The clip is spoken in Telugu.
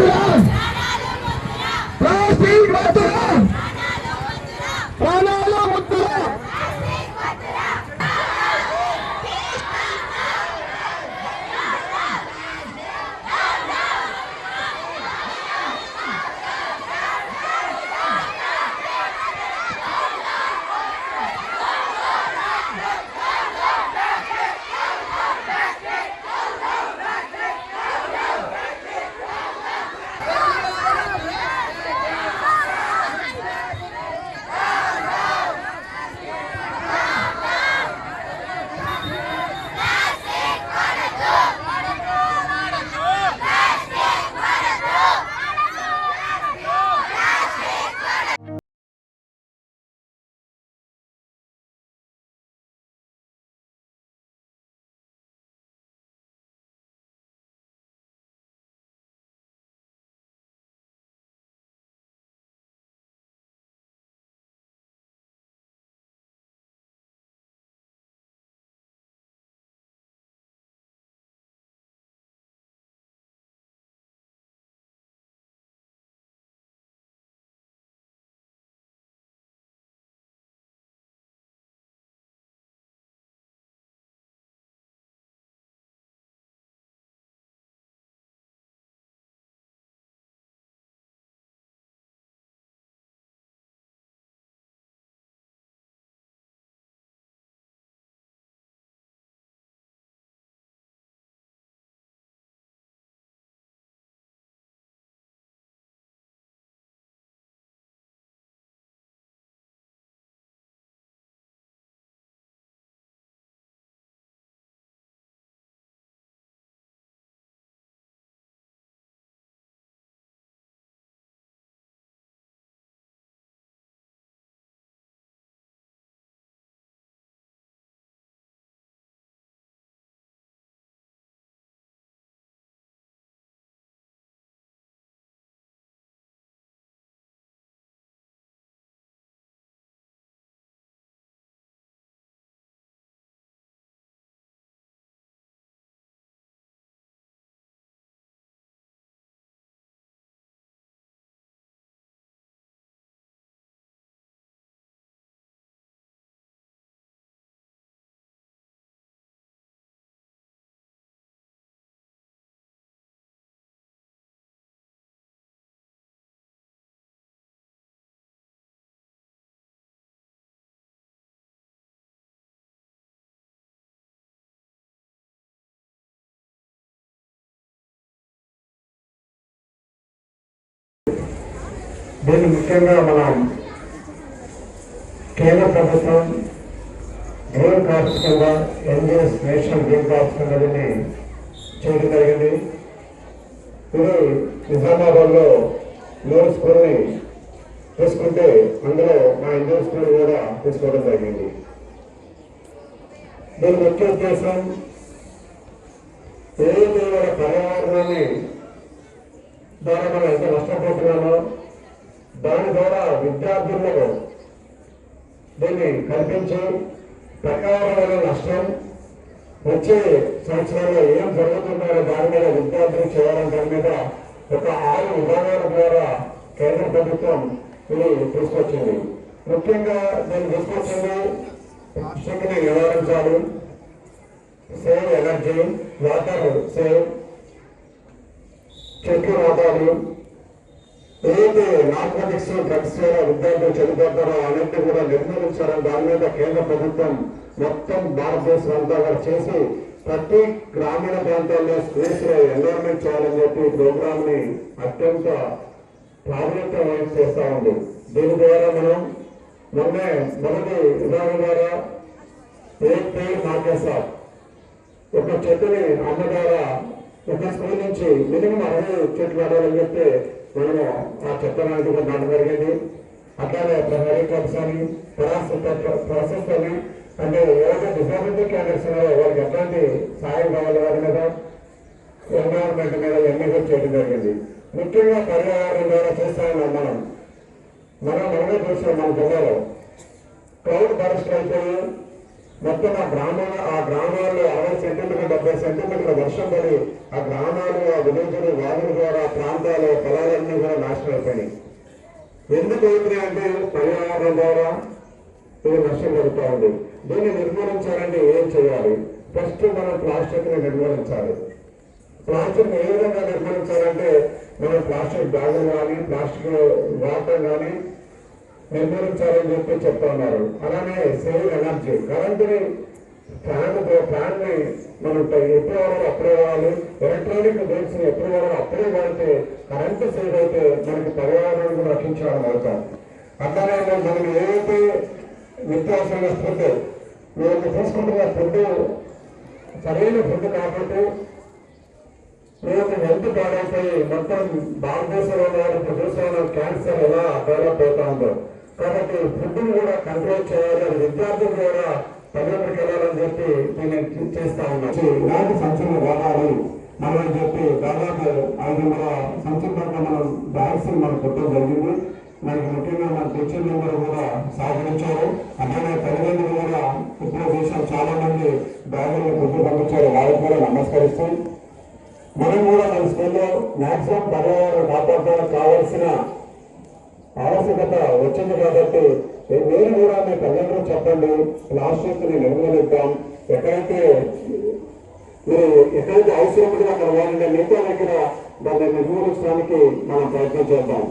వద్దురా ప్లాస్టిక్ దీన్ని ముఖ్యంగా మనం కేంద్ర ప్రభుత్వం గ్రీన్ కార్డ్స్ కింద ఎన్జిఎస్ నేషనల్ గ్రీన్ కార్డ్స్ కింద దీన్ని చేయడం జరిగింది. ఇది నిజామాబాద్లో నూరు స్కూల్ని తీసుకుంటే అందులో మా ఇండియన్ స్కూల్ కూడా తీసుకోవడం జరిగింది. దీని ముఖ్య ఉద్దేశం ఏదైతే మన పర్యావరణాన్ని ద్వారా మనం ఎంత నష్టపోతున్నామో దాని ద్వారా విద్యార్థులకు దీన్ని కల్పించి ప్రకారమైన నష్టం వచ్చే సంవత్సరంలో ఏం జరుగుతుందో దాని మీద విద్యార్థులు చేయాలని దాని మీద ఒక ఆరు విధానాల ద్వారా కేంద్ర ప్రభుత్వం ఇది తీసుకొచ్చింది. ముఖ్యంగా దీన్ని తీసుకొచ్చింది శక్తిని నివారించాలి. సేవ్ ఎనర్జీ వాటర్ సేవ్ చెట్లు నాటాలి. ఏదైతే నార్కోటిక్స్ డ్రగ్స్ ద్వారా విద్యార్థులు చనిపోతారో అన్నింటినీ కూడా నిర్మూలించాలని దాని మీద కేంద్ర ప్రభుత్వం మొత్తం భారతదేశం అంతా కూడా చేసి ప్రతి గ్రామీణ ప్రాంతాల్లో స్కూల్స్లో చేయాలని చెప్పి ప్రోగ్రామ్ని అత్యంత ప్రాధాన్యత వహించి చేస్తా ఉంది. దీని ద్వారా మనం మొన్నే మొదటి విధానం ద్వారా ఏ పేరు ఒక చెట్టుని అమ్మ ద్వారా ఒక స్కూల్ నుంచి మినిమం అరవై చెట్లు నాటాలని చెప్తే నేను ఆ చెత్త నాటి నాటం జరిగింది. అట్లాగే ప్రహరీ క్లబ్స్ అని ప్రాసెస్ అని అంటే ఎవరైతే డిజాబిలిటీ క్యాండిడేట్స్ ఉన్నారో వాళ్ళకి ఎట్లాంటి సాయం కావాలి వారి మీద? ఎన్విరాన్మెంట్ మీద ఎన్ని కూడా చేయడం జరిగింది. ముఖ్యంగా పర్యావరణం ద్వారా చేస్తామన్నాం మనం మనం మనమే చూసాం మన జిల్లాలో. క్లౌడ్ ఫారెస్ట్ అయిపోయి మొత్తం ఆ గ్రామాల ఆ గ్రామాల్లో అరవై సెంటీమీటర్ డెబ్బై సెంటీమీటర్ల వర్షం పడి ఆ గ్రామాలు ఆ విలేజ్లు వాగుల ద్వారా ప్రాంతాలు పొలాలన్నీ కూడా నాశనం అయిపోయినాయి. ఎందుకు అవుతున్నాయి అంటే పర్యావరణం ద్వారా ఇది నష్టం జరుగుతూ ఉంది. దీన్ని నిర్మూలించాలంటే ఏం చేయాలి? ఫస్ట్ మనం ప్లాస్టిక్ని నిర్మూలించాలి. ప్లాస్టిక్ ఏ విధంగా నిర్మూలించాలంటే మనం ప్లాస్టిక్ బ్యాగులు కానీ ప్లాస్టిక్ వాటర్ కానీ నిర్మూలించాలని చెప్పి చెప్తున్నారు. అలానే సేవింగ్ ఎనర్జీ. కరెంటుని ఫ్యాన్ ఫ్యాన్ని మనం ఎప్పుడు వాడాలో అప్పుడే వాడాలి. ఎలక్ట్రానిక్ గేట్స్ ఎప్పుడు వాడాలో అప్పుడే వాడితే కరెంటు సేవ్ అయితే మనకి పర్యావరణం కూడా రక్షించడం అవుతాం అట్లానే మనం ఏదైతే నిత్యావసరమైన ఫుడ్ మేము తీసుకుంటున్న ఫుడ్ సరైన ఫుడ్ కాబట్టి మేము హెల్త్ పాడైపోయి మొత్తం భారతదేశంలో ప్రదేశంలో క్యాన్సర్ ఎలా డెవలప్ అవుతా ఉందో కాబట్టి ఫుడ్ని కూడా కంట్రోల్ చేయాలి. విద్యార్థులు కూడా పల్లెటూరుకి వెళ్ళాలని చెప్పి నేను చేస్తా ఉన్నాను ఇలాంటి సంచలన వాడాలి మనం చెప్పి దాదాపు ఐదు వందల సంచుల పట్ల మనం బ్యాగ్స్ మనం కొట్టడం జరిగింది. మనకి ముఖ్యంగా మన టీచర్ మెంబర్ కూడా సహకరించారు అట్లానే తల్లిదండ్రులు కూడా ఇప్పుడు చూసాం చాలా మంది బ్యాగులు కొద్ది పంపించారు. వాళ్ళకి కూడా నమస్కరిస్తాం. మనం కూడా మన స్కూల్లో మ్యాక్సిమం పర్యావరణ కాపాడడానికి కావాల్సిన ఆవశ్యకత వచ్చింది కాబట్టి మీరు కూడా మీ తల్లిదండ్రులు చెప్పండి. ప్లాస్టిక్ని నిర్మూలిద్దాం ఎక్కడైతే మీరు ఎక్కడైతే అవసరం కూడా అక్కడ వాళ్ళని మిగతా దగ్గర దాన్ని నిర్మూలించడానికి మనం ప్రయత్నం చేద్దాం.